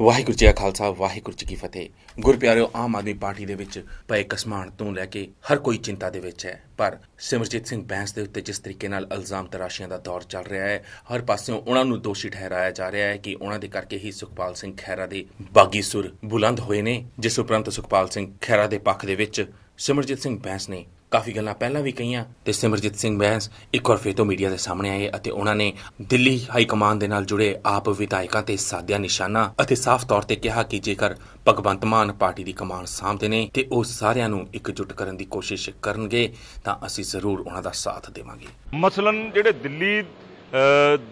ਵਾਹਿਗੁਰੂ ਜੀ ਕਾ ਖਾਲਸਾ, ਵਾਹਿਗੁਰੂ ਜੀ ਕੀ ਫਤਿਹ। ਗੁਰਪਿਆਰਿਓ ਆਮ ਆਦਮੀ ਪਾਰਟੀ ਦੇ ਵਿੱਚ ਪਏ ਕਸਮਾਨ ਤੋਂ ਲੈ ਕੇ ਹਰ ਕੋਈ ਚਿੰਤਾ ਦੇ ਵਿੱਚ ਹੈ। ਪਰ ਸਿਮਰਜੀਤ ਸਿੰਘ ਬੈਂਸ ਦੇ ਉੱਤੇ ਜਿਸ ਤਰੀਕੇ ਨਾਲ ਇਲਜ਼ਾਮ ਤਰਾਸ਼ੀਆਂ ਦਾ ਦੌਰ ਚੱਲ ਰਿਹਾ ਹੈ, ਹਰ ਪਾਸਿਓਂ ਉਹਨਾਂ ਨੂੰ ਦੋਸ਼ੀ ਠਹਿਰਾਇਆ ਜਾ ਰਿਹਾ ਹੈ ਕਿ ਉਹਨਾਂ ਦੇ ਕਰਕੇ ਹੀ ਸੁਖਪਾਲ ਸਿੰਘ ਖਹਿਰਾ ਦੇ ਬਾਗੀ ਸੁਰ ਬੁਲੰਦ ਹੋਏ ਨੇ, ਜਿਸ ਉਪਰੰਤ ਸੁਖਪਾਲ ਸਿੰਘ ਖਹਿਰਾ ਦੇ ਪੱਖ ਦੇ ਵਿੱਚ ਸਿਮਰਜੀਤ ਸਿੰਘ ਬੈਂਸ ਨੇ ਕਾਫੀ ਗੱਲਾਂ ਪਹਿਲਾਂ ਵੀ ਕਹੀਆਂ ਤੇ ਸਿਮਰਜੀਤ ਸਿੰਘ ਬੈਂਸ ਇੱਕ ਵਾਰ ਫੇਰ ਤੋਂ ਮੀਡੀਆ ਦੇ ਸਾਹਮਣੇ ਆਏ ਅਤੇ ਉਹਨਾਂ ਨੇ ਦਿੱਲੀ ਹਾਈ ਕਮਾਂਡ ਦੇ ਨਾਲ ਜੁੜੇ ਆਪ ਵਿਧਾਇਕਾਂ ਤੇ ਸਾਧਿਆ ਨਿਸ਼ਾਨਾ ਅਤੇ ਸਾਫ਼ ਤੌਰ ਤੇ ਕਿਹਾ ਕਿ ਜੇਕਰ ਭਗਵੰਤ ਮਾਨ ਪਾਰਟੀ ਦੀ ਕਮਾਨ ਸਾਹਮਣੇ ਨੇ ਤੇ ਉਹ ਸਾਰਿਆਂ ਨੂੰ ਇਕਜੁੱਟ ਕਰਨ ਦੀ ਕੋਸ਼ਿਸ਼ ਕਰਨਗੇ, ਤਾਂ ਅਸੀਂ ਜ਼ਰੂਰ ਉਹਨਾਂ ਦਾ ਸਾਥ ਦੇਵਾਂਗੇ। ਮਸਲਨ ਜਿਹੜੇ ਦਿੱਲੀ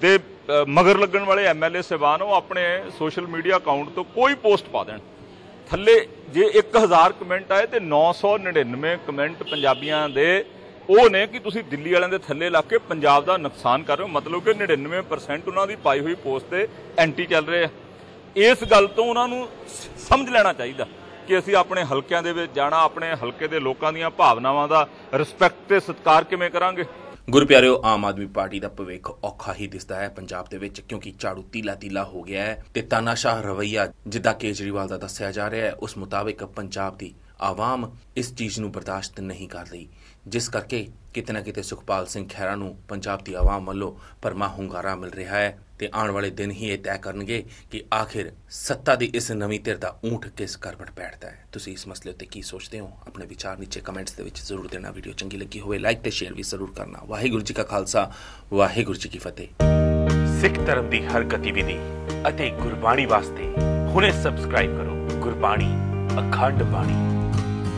ਦੇ ਮਗਰ ਲੱਗਣ ਵਾਲੇ ਐਮਐਲਏ ਸਹਿਬਾਨ, ਉਹ ਆਪਣੇ ਸੋਸ਼ਲ ਮੀਡੀਆ ਅਕਾਊਂਟ ਤੋਂ ਕੋਈ ਪੋਸਟ ਪਾ ਦੇਣ। ਥੱਲੇ ਜੇ 1000 ਕਮੈਂਟ ਆਏ ਤੇ 999 ਕਮੈਂਟ ਪੰਜਾਬੀਆਂ ਦੇ, ਉਹ ਨੇ ਕਿ ਤੁਸੀਂ ਦਿੱਲੀ ਵਾਲਿਆਂ ਦੇ ਥੱਲੇ ਲਾ ਕੇ ਪੰਜਾਬ ਦਾ ਨੁਕਸਾਨ ਕਰ ਰਹੇ ਹੋ। ਮਤਲਬ ਕਿ 99% ਉਹਨਾਂ ਦੀ ਪਾਈ ਹੋਈ ਪੋਸਟ ਤੇ ਐਂਟੀ ਚੱਲ ਰਹੇ ਆ। ਇਸ ਗੱਲ ਤੋਂ ਉਹਨਾਂ ਨੂੰ ਸਮਝ ਲੈਣਾ ਚਾਹੀਦਾ ਕਿ ਅਸੀਂ ਆਪਣੇ ਹਲਕਿਆਂ ਦੇ ਵਿੱਚ ਜਾਣਾ, ਆਪਣੇ ਹਲਕੇ ਦੇ ਲੋਕਾਂ ਦੀਆਂ ਭਾਵਨਾਵਾਂ ਦਾ ਰਿਸਪੈਕਟ ਤੇ ਸਤਿਕਾਰ ਕਿਵੇਂ ਕਰਾਂਗੇ। ਗੁਰੂ ਪਿਆਰਿਓ, ਆਮ ਆਦਮੀ ਪਾਰਟੀ ਦਾ ਭਵਿੱਖ ਔਖਾ ਹੀ ਦਿਸਦਾ ਹੈ ਪੰਜਾਬ ਦੇ ਵਿੱਚ, ਕਿਉਂਕਿ ਝਾੜੂ ਤੀਲਾ ਤੀਲਾ ਹੋ ਗਿਆ ਹੈ ਤੇ ਤਾਨਾਸ਼ਾਹ ਰਵਈਆ ਜਿੱਦਾਂ ਕੇਜਰੀਵਾਲ ਦਾ ਦੱਸਿਆ ਜਾ ਰਿਹਾ ਹੈ, ਉਸ ਮੁਤਾਬਿਕ ਪੰਜਾਬ ਦੀ ਆਵਾਮ ਇਸ ਚੀਜ਼ ਨੂੰ ਬਰਦਾਸ਼ਤ ਨਹੀਂ ਕਰ ਰਹੀ, ਜਿਸ ਕਰਕੇ ਕਿਤੇ ਨਾ ਕਿਤੇ ਸੁਖਪਾਲ ਸਿੰਘ ਖਹਿਰਾ ਨੂੰ ਪੰਜਾਬ ਦੀ ਆਵਾਮ ਵੱਲੋਂ ਪਰਮਾ ਹੁੰਗਾਰਾ ਮਿਲ ਰਿਹਾ ਹੈ ਤੇ ਆਉਣ ਵਾਲੇ ਦਿਨ ਹੀ ਇਹ ਤੈਅ ਕਰਨਗੇ ਕਿ ਆਖਿਰ ਸੱਤਾ ਦੀ ਇਸ ਨਵੀਂ ਧਿਰ ਦਾ ਊਂਠ ਕਿਸ ਕਰਵਟ ਬੈਠਦਾ ਹੈ। ਤੁਸੀਂ ਇਸ ਮਸਲੇ ਉੱਤੇ ਕੀ ਸੋਚਦੇ ਹੋ? ਆਪਣੇ ਵਿਚਾਰ ਨੀਚੇ ਕਮੈਂਟਸ ਦੇ ਵਿੱਚ ਜ਼ਰੂਰ ਦੇਣਾ। ਵੀਡੀਓ ਚੰਗੀ ਲੱਗੀ ਹੋਵੇ, ਲਾਈਕ ਤੇ ਸ਼ੇਅਰ ਵੀ ਜ਼ਰੂਰ ਕਰਨਾ। ਵਾਹਿਗੁਰੂ ਜੀ ਕਾ ਖਾਲਸਾ, ਵਾਹਿਗੁਰੂ ਜੀ ਕੀ ਫਤਿਹ। ਸਿੱਖ ਧਰਮ ਦੀ ਹਰ ਗਤੀਵਿਧੀ ਅਤੇ ਗੁਰਬਾਣੀ ਵਾਸਤੇ ਹੁਣੇ ਸਬਸਕ੍ਰਾਈਬ ਕਰੋ। ਗੁਰਬਾਣੀ, ਅਖੰਡ ਬਾਣੀ।